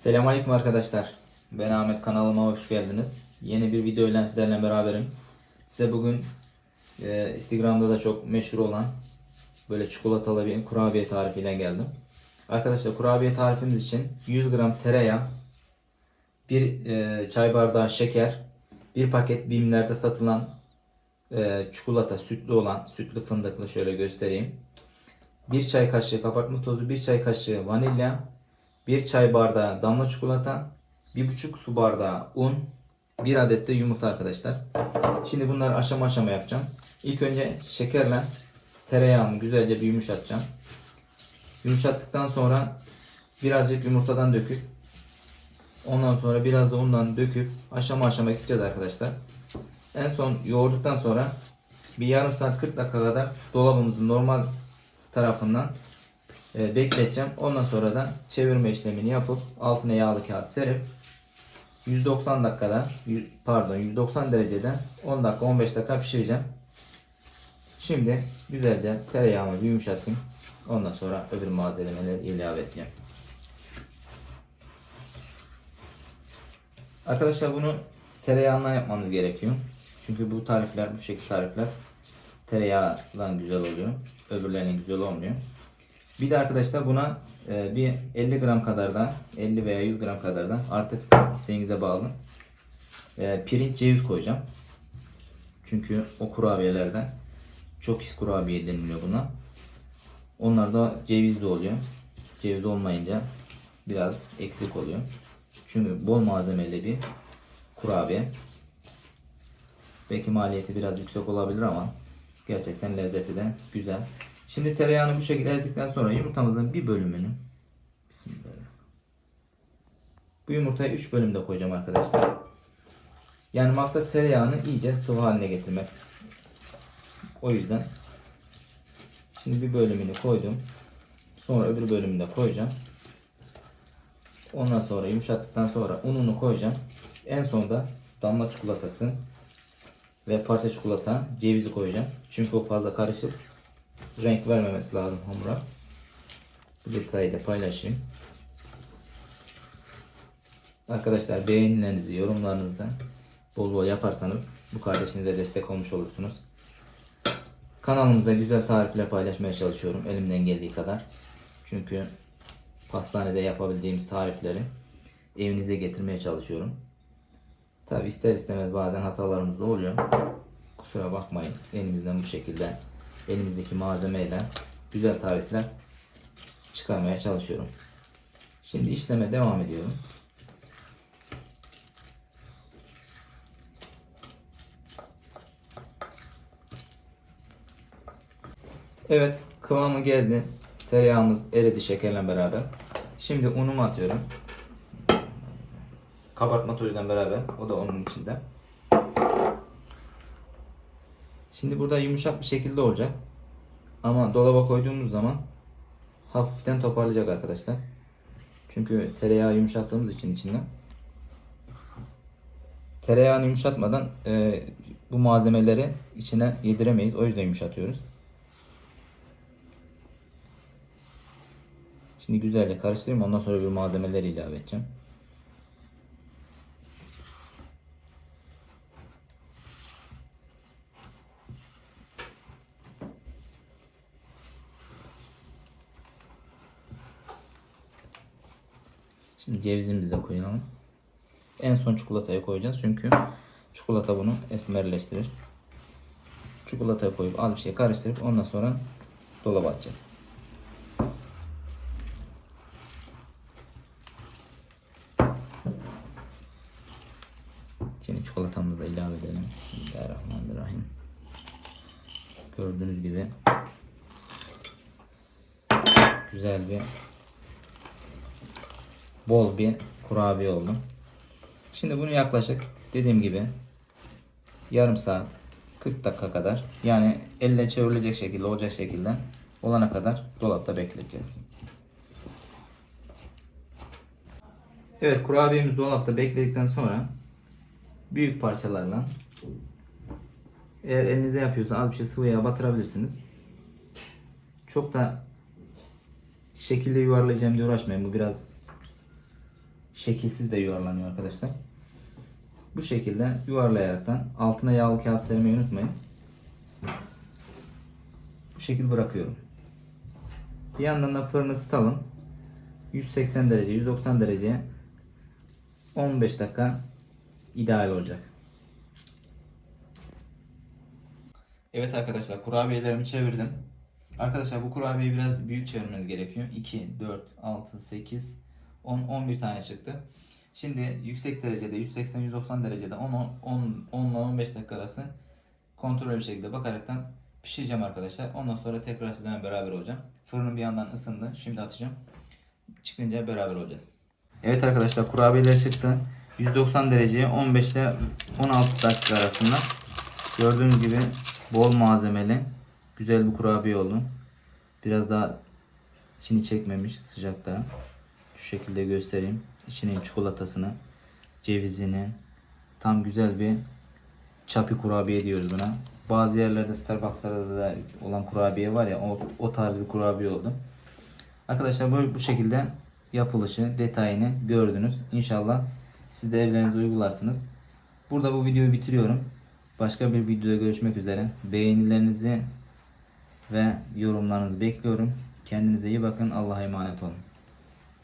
Selamünaleyküm arkadaşlar. Ben Ahmet kanalıma hoş geldiniz. Yeni bir video ile sizlerle beraberim. Size bugün e, Instagram'da da çok meşhur olan böyle çikolatalı bir kurabiye tarifiyle geldim. Arkadaşlar kurabiye tarifimiz için 100 gram tereyağı, bir e, çay bardağı şeker, bir paket bimlerde satılan e, çikolata sütlü olan sütlü fındıklı şöyle göstereyim. Bir çay kaşığı kabartma tozu, bir çay kaşığı vanilya, 1 çay bardağı damla çikolata, 1,5 su bardağı un, 1 adet de yumurta arkadaşlar. Şimdi bunları aşama aşama yapacağım. İlk önce şekerle tereyağımı güzelce bir yumuşatacağım. Yumuşattıktan sonra birazcık yumurtadan döküp ondan sonra biraz da undan döküp aşama aşama gideceğiz arkadaşlar. En son yoğurduktan sonra bir yarım saat 40 dakika kadar dolabımızın normal tarafından bekleteceğim. Ondan sonra da çevirme işlemini yapıp altına yağlı kağıt serip 190 dakikada pardon 190 derecede 10 dakika 15 dakika pişireceğim. Şimdi güzelce tereyağımı bir yumuşatayım. Ondan sonra öbür malzemeleri ilave edeceğim. Arkadaşlar bunu tereyağından yapmanız gerekiyor. Çünkü bu tarifler, bu şekil tarifler tereyağından güzel oluyor. Öbürlerinin güzel olmuyor. Bir de arkadaşlar buna e, bir 50 gram kadar da 50 veya 100 gram kadar da artık isteğinize bağlı e, pirinç ceviz koyacağım. Çünkü o kurabiyelerden çok his kurabiye deniliyor buna. Onlar da cevizli oluyor. Ceviz olmayınca biraz eksik oluyor. Çünkü bol malzemeli bir kurabiye. Belki maliyeti biraz yüksek olabilir ama gerçekten lezzeti de güzel. Şimdi tereyağını bu şekilde ezdikten sonra yumurtamızın bir bölümünü Bismillah. Bu yumurtayı 3 bölümde koyacağım arkadaşlar. Yani maksat tereyağını iyice sıvı haline getirmek. O yüzden şimdi bir bölümünü koydum. Sonra öbür bölümünü de koyacağım. Ondan sonra yumuşattıktan sonra ununu koyacağım. En sonda damla çikolatası ve parça çikolata, cevizi koyacağım. Çünkü o fazla karışık renk vermemesi lazım hamura. Bu detayı da paylaşayım. Arkadaşlar beğenilerinizi, yorumlarınızı bol bol yaparsanız bu kardeşinize destek olmuş olursunuz. Kanalımıza güzel tarifler paylaşmaya çalışıyorum elimden geldiği kadar. Çünkü pastanede yapabildiğimiz tarifleri evinize getirmeye çalışıyorum. Tabi ister istemez bazen hatalarımız da oluyor. Kusura bakmayın. Elimizden bu şekilde elimizdeki malzemeyle güzel tarifler çıkarmaya çalışıyorum. Şimdi işleme devam ediyorum. Evet kıvamı geldi. Tereyağımız eridi şekerle beraber. Şimdi unumu atıyorum. Kabartma tozuyla beraber. O da onun içinde. Şimdi burada yumuşak bir şekilde olacak. Ama dolaba koyduğumuz zaman hafiften toparlayacak arkadaşlar. Çünkü tereyağı yumuşattığımız için içinden. Tereyağını yumuşatmadan e, bu malzemeleri içine yediremeyiz. O yüzden yumuşatıyoruz. Şimdi güzelce karıştırayım. Ondan sonra bir malzemeleri ilave edeceğim. Şimdi cevizimizi de koyalım. En son çikolatayı koyacağız çünkü çikolata bunu esmerleştirir. Çikolatayı koyup az bir şey karıştırıp ondan sonra dolaba atacağız. Şimdi çikolatamızı da ilave edelim. Bismillahirrahmanirrahim. Gördüğünüz gibi güzel bir bol bir kurabiye oldu. Şimdi bunu yaklaşık dediğim gibi yarım saat 40 dakika kadar yani elle çevrilecek şekilde olacak şekilde olana kadar dolapta bekleteceğiz. Evet kurabiyemiz dolapta bekledikten sonra büyük parçalarla eğer elinize yapıyorsa az bir şey sıvı yağ batırabilirsiniz. Çok da şekilde yuvarlayacağım diye uğraşmayın. Bu biraz şekilsiz de yuvarlanıyor arkadaşlar. Bu şekilde yuvarlayaraktan altına yağlı kağıt sermeyi unutmayın. Bu şekil bırakıyorum. Bir yandan da fırını ısıtalım. 180 derece, 190 dereceye 15 dakika ideal olacak. Evet arkadaşlar kurabiyelerimi çevirdim. Arkadaşlar bu kurabiyeyi biraz büyük çevirmeniz gerekiyor. 2, 4, 6, 8, 10, 11 tane çıktı. Şimdi yüksek derecede 180-190 derecede 10, 10, 10 ile 15 dakika arası kontrollü bir şekilde bakaraktan pişireceğim arkadaşlar. Ondan sonra tekrar sizlerle beraber olacağım. Fırının bir yandan ısındı. Şimdi atacağım. Çıkınca beraber olacağız. Evet arkadaşlar kurabiyeler çıktı. 190 dereceye 15 ile 16 dakika arasında. Gördüğünüz gibi bol malzemeli güzel bir kurabiye oldu. Biraz daha içini çekmemiş sıcakta. Şu şekilde göstereyim. İçinin çikolatasını, cevizini tam güzel bir çapi kurabiye diyoruz buna. Bazı yerlerde Starbucks'larda da olan kurabiye var ya o, o tarz bir kurabiye oldu. Arkadaşlar böyle bu şekilde yapılışı, detayını gördünüz. İnşallah siz de evlerinize uygularsınız. Burada bu videoyu bitiriyorum. Başka bir videoda görüşmek üzere. Beğenilerinizi ve yorumlarınızı bekliyorum. Kendinize iyi bakın. Allah'a emanet olun.